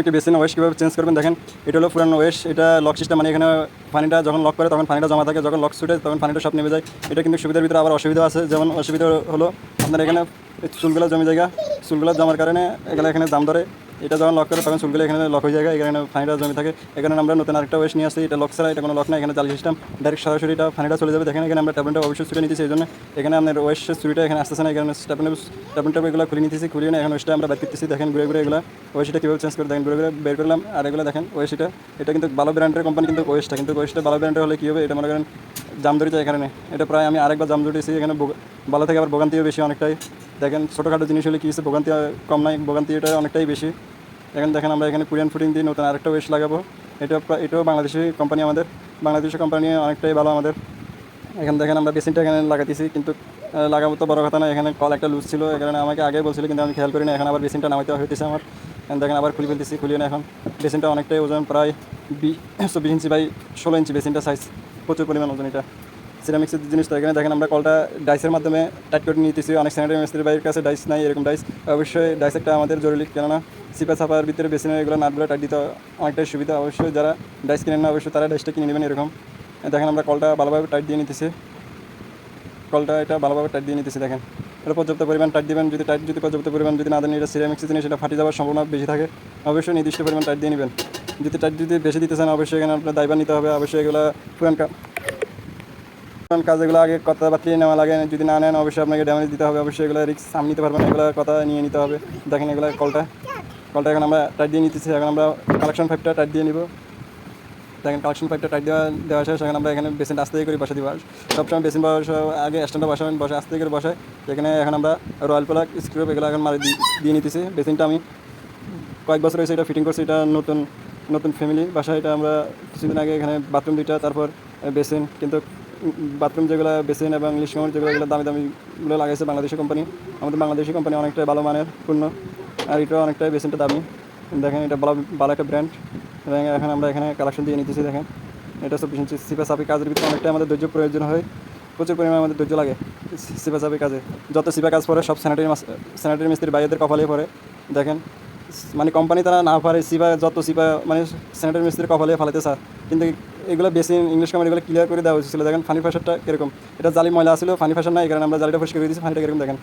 একটি basin West কীভাবে change করবেন দেখেন, এটা হলো পুরানো ওয়েস্ট এটা লক সিস্টেম মানে এখানে পানিটা যখন লক করে তখন পানিটা জমা থাকে, যখন লক ছুটে তখন পানিটা সব নেমে যায়। এটা কিন্তু সুবিধার ভিতরে আবার অসুবিধা আছে, যেমন অসুবিধা হলো আপনার এখানে চুলগুলো জমে জায়গা চুলগুলো জমার কারণে এগুলো এখানে দাম ধরে। এটা যখন লক করে, তখন চুলগুলো এখানে লক হয়ে যায়, এখানে পানিটা জমে থাকে। এখানে আমরা নতুন আরেকটা ওয়েস্ট নিয়ে আসছি, এটা লক ছাড়া, এটা কোনো লক না এখানে জালি সিস্টেম ডাইরেক্ট সরাসরি এটা পানিটা চলে যাবে। দেখেন এখানে আমরা ট্যাবলেটটা অবশ্যই ছুটে নিতেছি, এই জন্য এখানে আপনার ওয়েস্ট চুরিটা এখানে আসতেছে না, এখানে ট্যাবলেট এগুলো খুলে নিতেছি খুলিয়ে না এখন ওয়েস্টটা আমরা বের করতেছি। দেখেন ঘুরে ঘুরে এগুলো ওয়েস্টটা কীভাবে চেঞ্জ করে, দেখেন ঘুরে ঘুরে বের করলাম। আর এগুলো দেখেন ওয়েস্টটা এটা কিন্তু ভালো ব্র্যান্ডের কোম্পানি কিন্তু ওয়েস্টটা কিন্তু ওয়েস্টটা ভালো ব্র্যান্ডের হলে কী হবে? এটা মনে করেন জাম ধরে যায় এখানে। এটা প্রায় আমি আরেকবার জাম ধরেছি এখানে বো- ভালো থেকে আবার ভোগান্তিও বেশি অনেকটাই। দেখেন, ছোটোখাটো জিনিস হলে কী হচ্ছে ভোগান্তি কম নাই ভোগান্তি এটা অনেকটাই বেশি। এখন দেখেন, আমরা এখানে কোরিয়ান ফুটিং দিয়ে নতুন আরেকটা ওয়েস্ট লাগাবো। এটা এটাও বাংলাদেশি কোম্পানি আমাদের। বাংলাদেশি কোম্পানি অনেকটাই ভালো আমাদের। এখানে দেখেন, আমরা বেসিনটা এখানে লাগাতেছি কিন্তু লাগাবো তো বড় কথা না। এখানে কল একটা লুজ ছিল, এখানে আমাকে আগে বলছিল, কিন্তু আমি খেয়াল করি না এখন আবার বেসিনটা নামাইতে হইতেছে আমার। এখন দেখেন, আবার খুলে ফেলতেছি খুলিয়ে না এখন। বেসিনটা অনেকটাই ওজন প্রায় বি চব্বিশ ইঞ্চি বাই ষোলো ইঞ্চি বেসিনটা সাইজ প্রচুর পরিমাণ ওজন এটা। সিরামিক্সের জিনিসটা এখানে দেখেন, আমরা কলটা ডাইসের মাধ্যমে টাইট করে নিতেছি। অনেক স্যানিটারি মিস্ত্রির বাইরের কাছে ডাইস নাই, এরকম ডাইস অবশ্যই ডাইস একটা আমাদের জরুরি, কেননা সিপা ছাপার ভিতরে বেসিনের এগুলো নাটগুলো টাইট দিতে অনেকটাই সুবিধা। অবশ্যই যারা ডাইস কিনেন না, অবশ্যই তারা ডাইসটা কিনে নেবেন এরকম। দেখেন, আমরা কলটা ভালোভাবে টাইট দিয়ে নিতেছি। কলটা এটা ভালোভাবে টাইট দিয়ে নিতেছি, দেখেন। এটা পর্যাপ্ত পরিমাণ টাইট দিবেন, যদি টাইট যদি পর্যাপ্ত পরিমাণ যদি না দেন, এটা সিরামিক্স জিনিস, এটা ফাটি যাওয়ার সম্ভাবনা বেশি থাকে। অবশ্যই নির্দিষ্ট পরিমাণ টাইট দিয়ে নেবেন। যদি টাইট যদি বেশি দিতে চান অবশ্যই এখানে আপনার দায়ভার নিতে হবে, অবশ্যই এগুলো পুরান পুরান কাজগুলো আগে কথাবার্তা নেওয়া লাগে, যদি না নেন অবশ্যই আপনাকে ড্যামেজ দিতে হবে, অবশ্যই এগুলো রিক্স সামনে নিতে পারবেন এগুলো কথা নিয়ে নিতে হবে। দেখেন এগুলো কলটা কলটা এখন আমরা টাইট দিয়ে নিতেছি, এখন আমরা কালেকশন ফাইভটা টাইট দিয়ে নিব। দেখেন কালেকশন পাইপটা টাইট দেওয়া দেওয়া শেষ, এখন আমরা এখানে বেসিন আস্তে করে বসে দিব। সবসময় বেসিন বসা আগে স্ট্যান্ডে বসাবেন, বসে আস্তে করে বসে এখানে এখন আমরা রয়্যাল প্লাগ স্ক্রুপ এগুলো এখন মারি দিয়ে নিতেছি। বেসিনটা আমি কয়েক বছর হয়েছে এটা ফিটিং করছি, এটা নতুন নতুন ফ্যামিলি বাসা এটা আমরা কিছুদিন আগে এখানে বাথরুম দুইটা, তারপর বেসিন কিন্তু বাথরুম যেগুলো বেসিন এবং ইংলিশ কাউন্ট যেগুলো দামি দামিগুলো লাগাইছে বাংলাদেশি কোম্পানি আমাদের বাংলাদেশি কোম্পানি অনেকটাই ভালো মানের, পূর্ণ, আর এটা অনেকটাই বেসিনটা দামি। দেখেন, এটা ভালো ভালো একটা ব্র্যান্ড এবং এখন আমরা এখানে কালেকশন দিয়ে নিতেছি, দেখেন। এটা সব সিপা সাপি কাজের ভিতরে অনেকটাই আমাদের ধৈর্য প্রয়োজন হয়। প্রচুর পরিমাণে আমাদের ধৈর্য লাগে সিপা সাপি কাজে। যত সিপা কাজ পরে, সব স্যানিটারি স্যানিটারি মিস্ত্রি বাইরেদের কপালে পরে দেখেন মানে কোম্পানি তারা না পারে সিপা যত সিপা মানে স্যানিটারি মিস্ত্রি কপালে ফালাতে স্যার কিন্তু এগুলো বেশি ইংলিশ কামার এগুলো ক্লিয়ার করে দেওয়া হয়েছিল দেখেন ফানি ফ্যাশনটা কীরকম? এটা জালি ময়লা আসলে ফানি ফ্যাশন না এই কারণে আমরা জালিটা পরিষ্কার করে দিয়েছি ফানিটা কীরকম দেখেন?